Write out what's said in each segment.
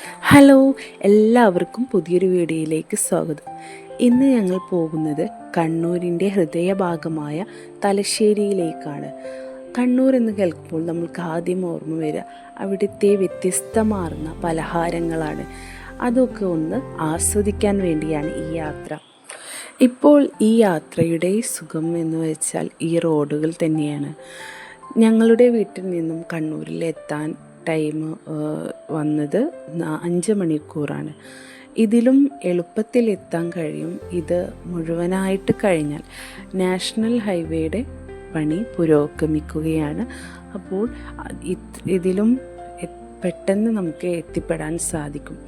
Hello എല്ലാവർക്കും പുതിയൊരു വീഡിയോയിലേക്ക് സ്വാഗതം. ഇന്ന് ഞങ്ങൾ പോകുന്നത് കണ്ണൂരിന്റെ ഹൃദയഭാഗമായ തലശ്ശേരിയിലേക്കാണ്. കണ്ണൂർ എന്ന് കേൾക്കുമ്പോൾ നമ്മൾക്ക് ആദ്യം ഓർമ്മ വരിക അവിടുത്തെ വ്യത്യസ്തമാർന്ന പലഹാരങ്ങളാണ്. അതൊക്കെ ഒന്ന് ആസ്വദിക്കാൻ വേണ്ടിയാണ് ഈ യാത്ര. ഇപ്പോൾ ഈ യാത്രയുടെ സുഖം എന്ന് വെച്ചാൽ ഈ റോഡുകൾ തന്നെയാണ്. ഞങ്ങളുടെ വീട്ടിൽ നിന്നും കണ്ണൂരിൽ എത്താൻ ടൈം വന്നത് അഞ്ച് മണിക്കൂറാണ്. ഇതിലും എളുപ്പത്തിൽ എത്താൻ കഴിയും. ഇത് മുഴുവനായിട്ട് കഴിഞ്ഞാൽ നാഷണൽ ഹൈവേയുടെ പണി പുരോഗമിക്കുകയാണ്. അപ്പോൾ ഇതിലും പെട്ടെന്ന് നമുക്ക് എത്തിപ്പെടാൻ സാധിക്കും.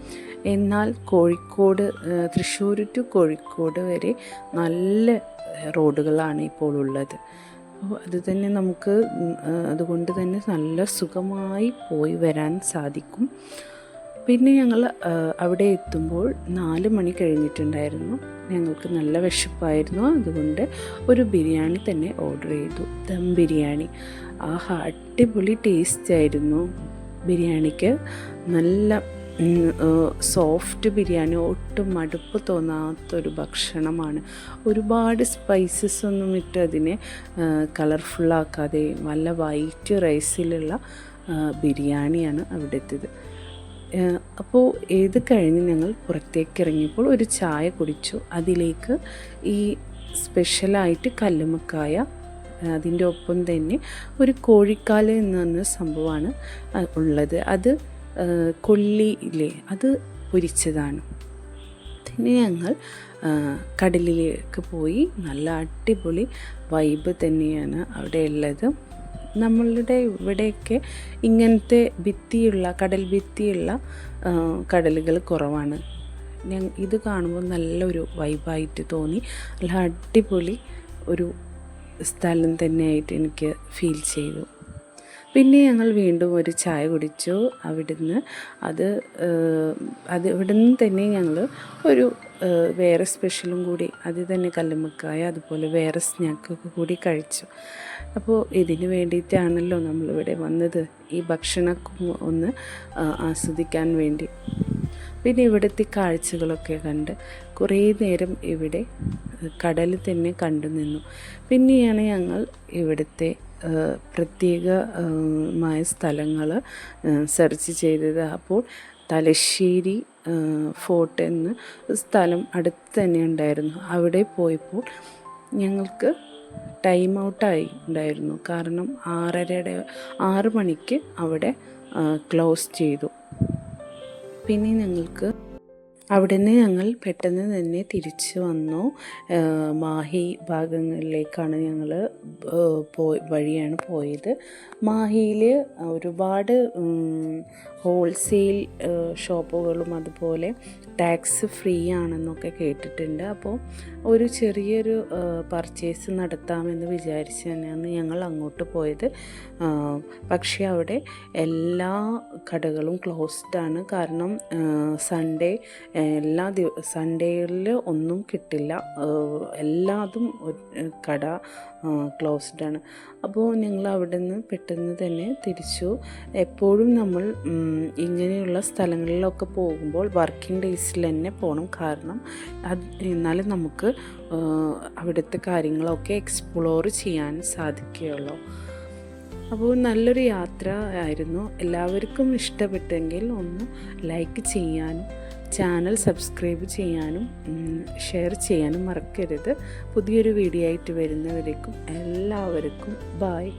എന്നാൽ കോഴിക്കോട് തൃശ്ശൂർ ടു കോഴിക്കോട് വരെ നല്ല റോഡുകളാണ് ഇപ്പോൾ ഉള്ളത്. അത് തന്നെ നമുക്ക് അതുകൊണ്ട് തന്നെ നല്ല സുഖമായി പോയി വരാൻ സാധിക്കും. പിന്നെ ഞങ്ങൾ അവിടെ എത്തുമ്പോൾ നാല് മണി കഴിഞ്ഞിട്ടുണ്ടായിരുന്നു. ഞങ്ങൾക്ക് നല്ല വിശപ്പായിരുന്നു. അതുകൊണ്ട് ഒരു ബിരിയാണി തന്നെ ഓർഡർ ചെയ്തു. ദം ബിരിയാണി. ആഹാ അടിപൊളി ടേസ്റ്റ് ആയിരുന്നു ബിരിയാണിക്ക്. നല്ല സോഫ്റ്റ് ബിരിയാണി ഒട്ടും മടുപ്പ് തോന്നാത്തൊരു ഭക്ഷണമാണ്. ഒരുപാട് സ്പൈസസ് ഒന്നും ഇട്ട് അതിനെ കളർഫുള്ളാക്കാതെ നല്ല വൈറ്റ് റൈസിലുള്ള ബിരിയാണിയാണ് അവിടുത്തേത്. അപ്പോൾ ഏത് കഴിഞ്ഞ് ഞങ്ങൾ പുറത്തേക്ക് ഇറങ്ങിയപ്പോൾ ഒരു ചായ കുടിച്ചു. അതിലേക്ക് ഈ സ്പെഷ്യലായിട്ട് കല്ലുമക്കായ അതിന്റെ ഒപ്പം തന്നെ ഒരു കോഴിക്കാൽ എന്ന് പറഞ്ഞ സംഭവമാണ് ഉള്ളത്. അത് ആ, കൊള്ളിയില്ലേ അത് പൊരിച്ചതാണ്. പിന്നെ ഞങ്ങൾ കടലിലേക്ക് പോയി. നല്ല അടിപൊളി വൈബ് തന്നെയാണ് അവിടെ ഉള്ളത്. നമ്മളുടെ ഇവിടെയൊക്കെ ഇങ്ങനത്തെ ഭിത്തിയുള്ള കടൽ ഭിത്തിയുള്ള കടലുകൾ കുറവാണ്. ഞാൻ ഇത് കാണുമ്പോൾ നല്ലൊരു വൈബായിട്ട് തോന്നി. നല്ല അടിപൊളി ഒരു സ്ഥലം തന്നെയായിട്ട് എനിക്ക് ഫീൽ ചെയ്തു. പിന്നെ ഞങ്ങൾ വീണ്ടും ഒരു ചായ കുടിച്ചു. അവിടുന്ന് അത് അത് ഇവിടുന്ന് തന്നെ ഞങ്ങൾ ഒരു വേറെ സ്പെഷ്യലും കൂടി അത് തന്നെ കല്ലുമ്മക്കായ അതുപോലെ വേറെ സ്നാക്കൊക്കെ കൂടി കഴിച്ചു. അപ്പോൾ ഇതിന് വേണ്ടിയിട്ടാണല്ലോ നമ്മളിവിടെ വന്നത്. ഈ ഭക്ഷണം ഒന്ന് ആസ്വദിക്കാൻ വേണ്ടി. പിന്നെ ഇവിടുത്തെ കാഴ്ചകളൊക്കെ കണ്ട് കുറേ നേരം ഇവിടെ കടൽ തന്നെ കണ്ടു നിന്നു പിന്നെയാണ് ഞങ്ങൾ ഇവിടുത്തെ ആ, പ്രത്യേക ആ, മായ സ്ഥലങ്ങൾ സെർച്ച് ചെയ്തത്. അപ്പോൾ തലശ്ശേരി ഫോർട്ട് എന്ന സ്ഥലം അടുത്ത് തന്നെ ഉണ്ടായിരുന്നു. അവിടെ പോയപ്പോൾ ഞങ്ങൾക്ക് ടൈം ഔട്ടായി ഉണ്ടായിരുന്നു. കാരണം ആറരയുടെ ആറ് മണിക്ക് അവിടെ ക്ലോസ് ചെയ്തു. പിന്നെ ഞങ്ങൾക്ക് അവിടെ നിന്ന് ഞങ്ങൾ പെട്ടെന്ന് തന്നെ തിരിച്ചു വന്നു. മാഹി ഭാഗങ്ങളിലേക്കാണ് ഞങ്ങൾ പോയി വഴിയാണ് പോയത്. മാഹിയിൽ ഒരുപാട് ഹോൾസെയിൽ ഷോപ്പുകളും അതുപോലെ ടാക്സ് ഫ്രീ ആണെന്നൊക്കെ കേട്ടിട്ടുണ്ട്. അപ്പോൾ ഒരു ചെറിയൊരു പർച്ചേസ് നടത്താമെന്ന് വിചാരിച്ച് തന്നെയാണ് ഞങ്ങൾ അങ്ങോട്ട് പോയത്. പക്ഷേ അവിടെ എല്ലാ കടകളും ക്ലോസ്ഡ് ആണ്. കാരണം സൺഡേ എല്ലാ ദിവ സൺഡേയിൽ ഒന്നും കിട്ടില്ല. എല്ലാതും കട ക്ലോസ്ഡ് ആണ്. അപ്പോൾ ഞങ്ങൾ അവിടെ നിന്ന് പെട്ടെന്ന് തന്നെ തിരിച്ചു. എപ്പോഴും നമ്മൾ ഇങ്ങനെയുള്ള സ്ഥലങ്ങളിലൊക്കെ പോകുമ്പോൾ വർക്കിംഗ് ഡേയ്സിൽ തന്നെ പോകണം കാരണം അത് എന്നാലും നമുക്ക് അവിടുത്തെ കാര്യങ്ങളൊക്കെ എക്സ്പ്ലോർ ചെയ്യാൻ സാധിക്കുകയുള്ളൂ. അപ്പോൾ നല്ലൊരു യാത്ര ആയിരുന്നു. എല്ലാവർക്കും ഇഷ്ടപ്പെട്ടെങ്കിൽ ഒന്ന് ലൈക്ക് ചെയ്യാനും ചാനൽ സബ്സ്ക്രൈബ് ചെയ്യാനും ഷെയർ ചെയ്യാനും മറക്കരുത്. പുതിയൊരു വീഡിയോ ആയിട്ട് വരുന്നവരേക്കും എല്ലാവർക്കും ബായ്